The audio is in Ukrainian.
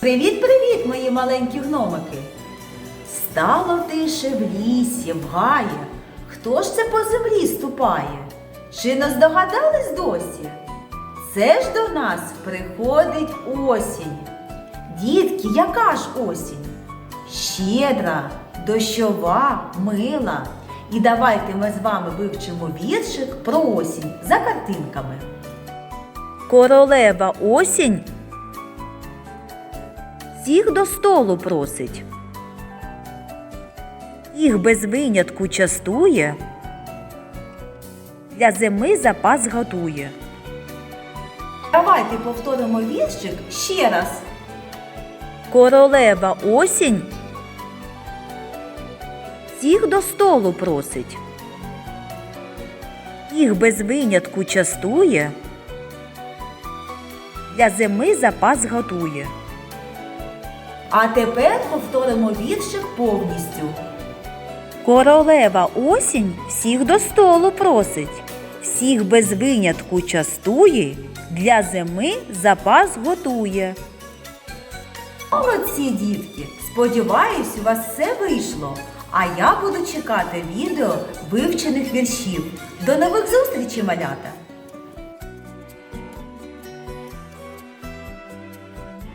Привіт-привіт, мої маленькі гномики! Стало тише в лісі, в гаї. Хто ж це по землі ступає? Чи не здогадались досі? Це ж до нас приходить осінь. Дітки, яка ж осінь? Щедра, дощова, мила. І давайте ми з вами вивчимо віршик про осінь за картинками. Королева осінь всіх до столу просить. Їх без винятку частує, для зими запас готує. Давайте повторимо віршик ще раз. Королева осінь всіх до столу просить. Їх без винятку частує, для зими запас готує. А тепер повторимо віршик повністю. Королева осінь всіх до столу просить, всіх без винятку частує, для зими запас готує. Молодці, дітки! Сподіваюсь, у вас все вийшло. А я буду чекати відео вивчених віршів. До нових зустрічей, малята!